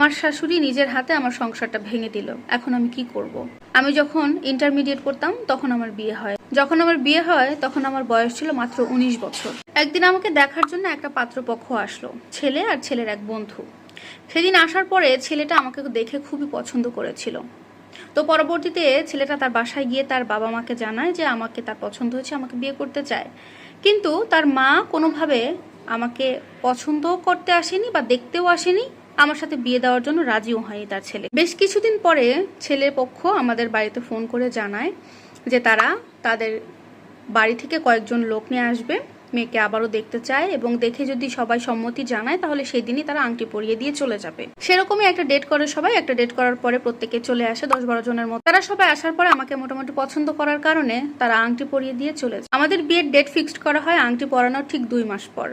আমার শাশুড়ি নিজের হাতে আমার সংসারটা ভেঙে দিল। এখন আমি কি করব। আমি যখন ইন্টারমিডিয়েট করতাম তখন আমার বিয়ে হয়। যখন আমার বিয়ে হয়, তখন আমার বয়স ছিল মাত্র উনিশ বছর। একদিন আমাকে দেখার জন্য একটা পাত্রপক্ষ আসলো, ছেলে আর ছেলের এক বন্ধু। সেদিন আসার পরে ছেলেটা আমাকে দেখে খুবই পছন্দ করেছিল। তো পরবর্তীতে ছেলেটা তার বাসায় গিয়ে তার বাবা মাকে জানায় যে আমাকে তার পছন্দ হয়েছে, আমাকে বিয়ে করতে চায়। কিন্তু তার মা কোনোভাবে আমাকে পছন্দও করতে আসেনি বা দেখতেও আসেনি আমার সাথে বিয়ে দেওয়ার জন্য রাজিও হয়নি তার ছেলে। বেশ কিছুদিন পরে ছেলের পক্ষ আমাদের বাড়িতে ফোন করে জানায় যে তারা তাদের বাড়ি থেকে কয়েকজন লোক নিয়ে আসবে। মেয়েকে আবারও দেখতে চায় এবং দেখে যদি সবাই সম্মতি জানায়, তাহলে সেই দিনই তারা আংটি পরিয়ে দিয়ে চলে যাবে। সেরকমই একটা ডেট করে সবাই। একটা ডেট করার পরে প্রত্যেকে চলে আসে দশ বারো জনের মতো। তারা সবাই আসার পরে আমাকে মোটামুটি পছন্দ করার কারণে তারা আংটি পরিয়ে দিয়ে চলে যায়। আমাদের বিয়ের ডেট ফিক্সড করা হয় আংটি পরানোর ঠিক দুই মাস পর।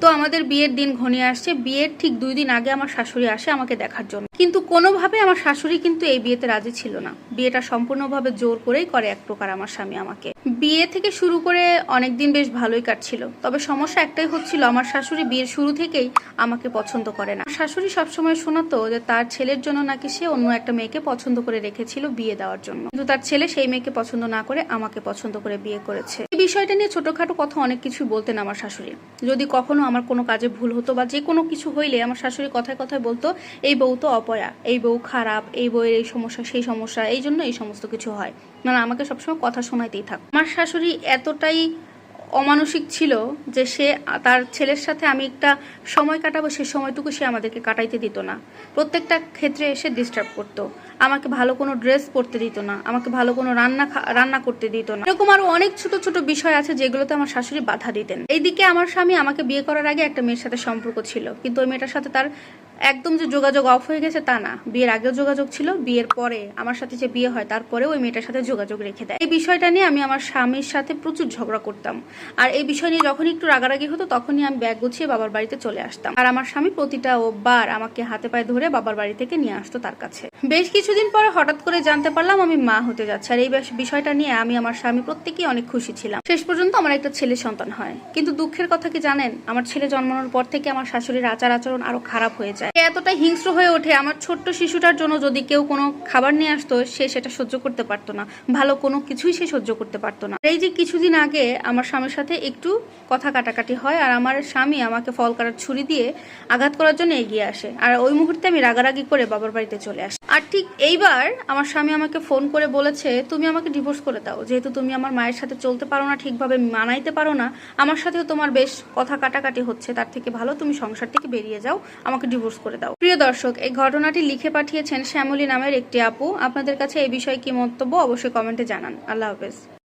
তো আমাদের বিয়ের দিন ঘনিয়ে আসছে। বিয়ের ঠিক দুই দিন আগে আমার শাশুড়ি আসে আমাকে দেখার জন্য। কিন্তু কোনোভাবে আমার শাশুড়ি কিন্তু এই বিয়েতে রাজি ছিল না। বিয়েটা সম্পূর্ণভাবে জোর করেই করে এক প্রকার আমার স্বামী আমাকে। বিয়ে থেকে শুরু করে অনেক দিন বেশ ভালোই কাটছিল। তবে সমস্যা একটাই হচ্ছিল, আমার শাশুড়ি বিয়ের শুরু থেকেই আমাকে পছন্দ করে না। শাশুড়ি সবসময় শোনাতো যে তার ছেলের জন্য নাকি সে অন্য একটা মেয়েকে পছন্দ করে রেখেছিল বিয়ে দেওয়ার জন্য। কিন্তু তার ছেলে সেই মেয়েকে পছন্দ না করে আমাকে পছন্দ করে বিয়ে করেছে। এই বিষয়টা নিয়ে ছোটখাটো কথা অনেক কিছুই বলতেন আমার শাশুড়ি। যদি কখনো আমার কোনো কাজে ভুল হতো বা যে কোনো কিছু হইলে আমার শাশুড়ি কথায় কথায় বলতো, এই বউ তো অপয়া এই বউ খারাপ, এই বউয়ের এই সমস্যা, সেই সমস্যা, এই জন্য এই সমস্ত কিছু হয়। মানে আমাকে সবসময় কথা শোনাইতেই থাক। আমার শাশুড়ি এতটাই অমানসিক ছিল যে সে, তার ছেলের সাথে আমি একটা সময় কাটাবো, সে সময়টুকু সে আমাদেরকে কাটাইতে দিত না। প্রত্যেকটা ক্ষেত্রে এসে ডিস্টার্ব করতো। আমাকে ভালো কোনো ড্রেস পরতে দিত না। আমাকে ভালো কোনো রান্না রান্না করতে দিত না। এরকম আরও অনেক ছোট ছোট বিষয় আছে যেগুলোতে আমার শাশুড়ি বাধা দিতেন। এইদিকে আমার স্বামী আমাকে বিয়ে করার আগে একটা মেয়ের সাথে সম্পর্ক ছিল। কিন্তু ওই মেয়েটার সাথে তার একদম যে যোগাযোগ অফ হয়ে গেছে তা না। বিয়ের আগেও যোগাযোগ ছিল, বিয়ের পরে আমার সাথে যে বিয়ে হয় তারপরে ওই মেয়েটার সাথে যোগাযোগ রেখে দেয়। এই বিষয়টা নিয়ে আমি আমার স্বামীর সাথে প্রচুর ঝগড়া করতাম। আর এই বিষয় নিয়ে যখনই একটু রাগারাগি হতো, তখনই আমি ব্যাগ গুছিয়ে বাবার বাড়িতে চলে আসতাম। আর আমার স্বামী প্রতিটা বার আমাকে হাতে পায়ে ধরে বাবার বাড়ি থেকে নিয়ে আসতো তার কাছে। বেশ কিছুদিন পরে হঠাৎ করে জানতে পারলাম আমি মা হতে যাচ্ছি। আর এই বিষয়টা নিয়ে আমি আমার স্বামী প্রত্যেকেই অনেক খুশি ছিলাম। শেষ পর্যন্ত আমার একটা ছেলে সন্তান হয়। কিন্তু দুঃখের কথা কি জানেন? আমার ছেলে জন্মানোর পর থেকে আমার শাশুড়ির আচার আচরণ আরও খারাপ হয়ে যায়। সে এতটাই হিংস্র হয়ে ওঠে, আমার ছোট্ট শিশুটার জন্য যদি কেউ কোনো খাবার নিয়ে আসতো, সে সেটা সহ্য করতে পারতো না। ভালো কোনো কিছুই সে সহ্য করতে পারতো না। এই যে কিছুদিন আগে আমার স্বামীর সাথে একটু কথা কাটাকাটি হয় আর আমার স্বামী আমাকে ফল কাটার ছুরি দিয়ে আঘাত করার জন্য এগিয়ে আসে আর ওই মুহূর্তে আমি রাগারাগি করে বাবার বাড়িতে চলে আসি। আর ঠিক এইবার আমার স্বামী আমাকে ফোন করে বলেছে, তুমি আমাকে ডিভোর্স করে দাও। যেহেতু তুমি আমার মায়ের সাথে চলতে পারো না, ঠিকভাবে মানাইতে পারো না, আমার সাথেও তোমার বেশ কথা কাটাকাটি হচ্ছে। তার থেকে ভালো তুমি সংসার থেকে বেরিয়ে যাও, আমাকে ডিভোর্স করে দাও। প্রিয় দর্শক, এই ঘটনাটি লিখে পাঠিয়েছেন শ্যামলী নামের একটি আপু। আপনাদের কাছে এই বিষয়ে কি মন্তব্য অবশ্যই কমেন্টে জানান। আল্লাহ হাফেজ।